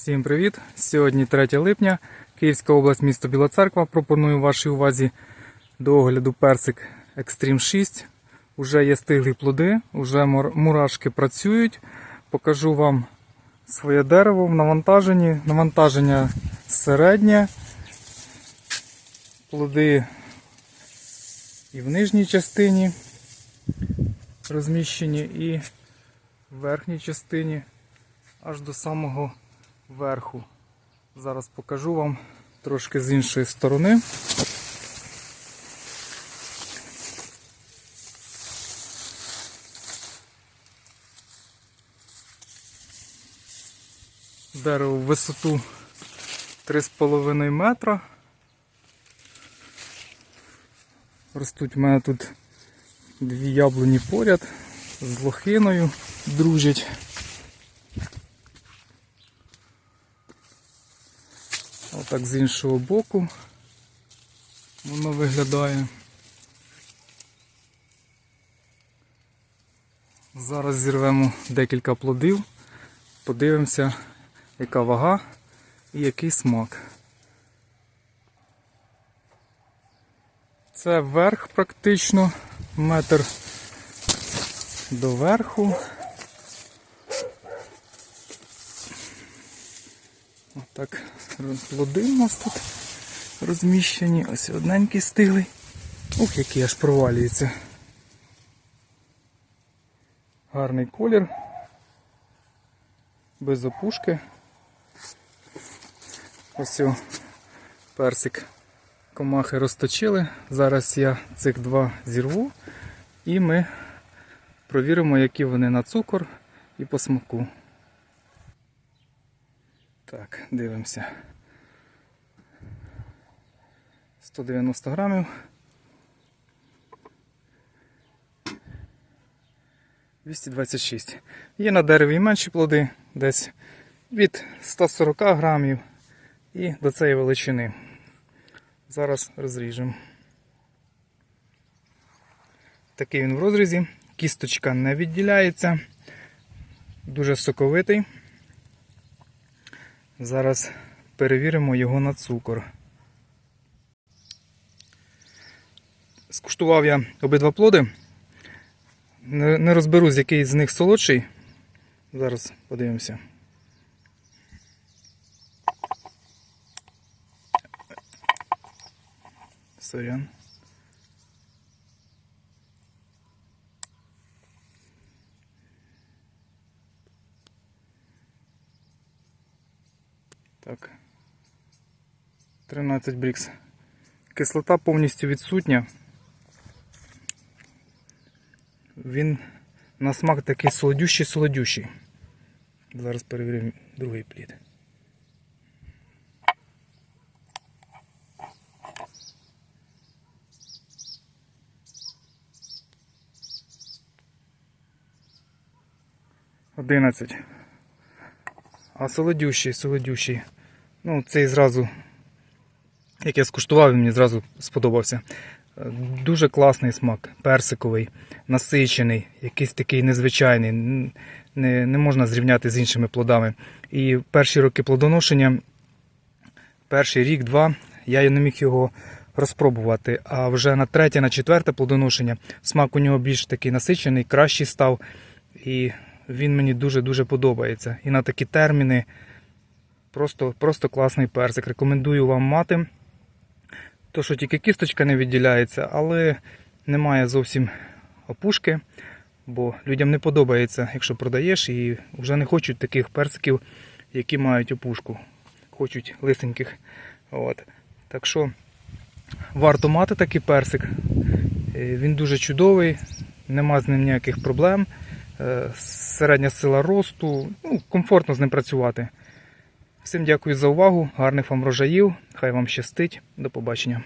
Всім привіт! Сьогодні 3 липня, Київська область, місто Біла Церква. Пропоную вашій увазі до огляду персик Extreme 6. Уже є стиглі плоди, уже мурашки працюють. Покажу вам своє дерево в навантаженні. Навантаження середнє. Плоди і в нижній частині розміщені, і в верхній частині аж до самого верху. Зараз покажу вам трошки з іншої сторони. Дерево в висоту 3,5 метра. Ростуть в мене тут дві яблуні поряд з лохиною дружать. Отак з іншого боку воно виглядає. Зараз зірвемо декілька плодів, подивимося, яка вага і який смак. Це верх практично, метр до верху. Отак плоди у нас тут розміщені. Ось одненький стиглий. Ух, який аж провалюється. Гарний колір. Без опушки. Ось персик комахи розточили. Зараз я цих два зірву і ми провіримо, які вони на цукор і по смаку. Так, дивимося. 190 грамів. Двісті двадцять шість. Є на дереві і менші плоди, десь від 140 грамів і до цієї величини. Зараз розріжемо. Такий він в розрізі. Кісточка не відділяється. Дуже соковитий. Зараз перевіримо його на цукор. Скуштував я обидва плоди. Не не розберусь, який з них солодший. Зараз подивимося. Сорян. Так. 13 брікс. Кислота повністю відсутня. Він на смак такий солодющий-солодющий. Зараз перевіримо другий плід. Одинадцять. А солодющий, солодющий. Ну, цей зразу, як я скуштував, мені зразу сподобався. Е, Дуже класний смак, персиковий, насичений, якийсь такий незвичайний. Не, не можна зрівняти з іншими плодами. І перші роки плодоношення, перший рік-два, я не міг його розпробувати. А вже на третє, на четверте плодоношення смак у нього більш такий насичений, кращий став. І він мені дуже-дуже подобається. І на такі терміни просто, просто класний персик. Рекомендую вам мати. То, що тільки кісточка не відділяється, але немає зовсім опушки, бо людям не подобається, якщо продаєш, і вже не хочуть таких персиків, які мають опушку. Хочуть лисеньких. От. Так що варто мати такий персик. Е, Він дуже чудовий, нема з ним ніяких проблем. Е, Середня сила росту, ну, комфортно з ним працювати. Всім дякую за увагу, гарних вам врожаїв, хай вам щастить, до побачення.